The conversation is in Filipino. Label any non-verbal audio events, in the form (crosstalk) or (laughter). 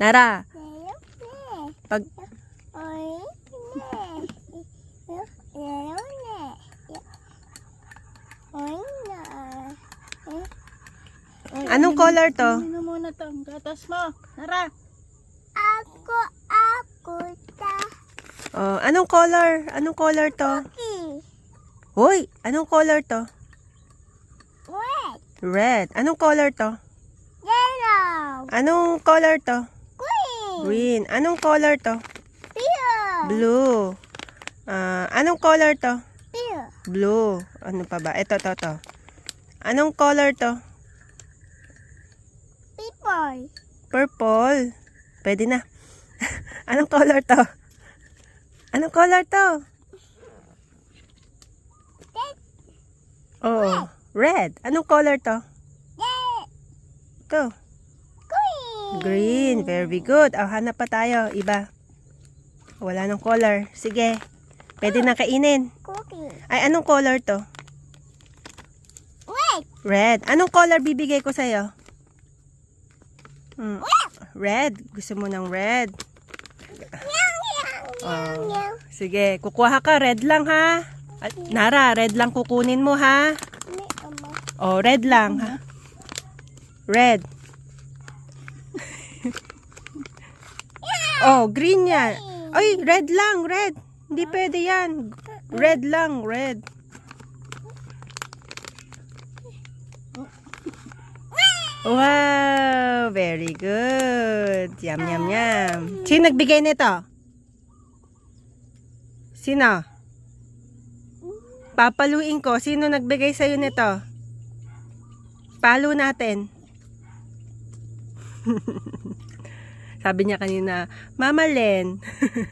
Nara, pag... Anong color to? Ano muna to? Ang gatas mo. Tara. Ako, ako, ta. Oh, anong color? Anong color to? Ki. Hoy, anong color to? Red. Red. Anong color to? Yellow. Anong color to? Green. Anong color to? Blue. Blue. Ah, anong color to? Blue. Blue. Ano pa ba? Ito, to, to. Anong color to? People. Purple. Pwede na. (laughs) anong color to? Anong color to? Red. Oh, red. Anong color to? Red. To. Green. Very good. Oh, hanap pa tayo. Iba. Wala nang color. Sige. Pwede na kainin. Cookie. Ay, anong color to? Red. Red. Anong color bibigay ko sa'yo? Hmm. Red. Gusto mo ng red? Oh. Sige, kukuha ka. Red lang, ha? Nara, red lang kukunin mo, ha? Oh, red lang, ha? Red. (laughs) oh, green yan. Ay, red lang, red. Hindi pwede yan. Red lang, red. Wow, very good. Yum, yum, yum. Sino nagbigay nito? Sino? Papaluin ko. Sino nagbigay sa'yo nito? Palo natin. (laughs) Sabi niya kanina, Mama Len. (laughs)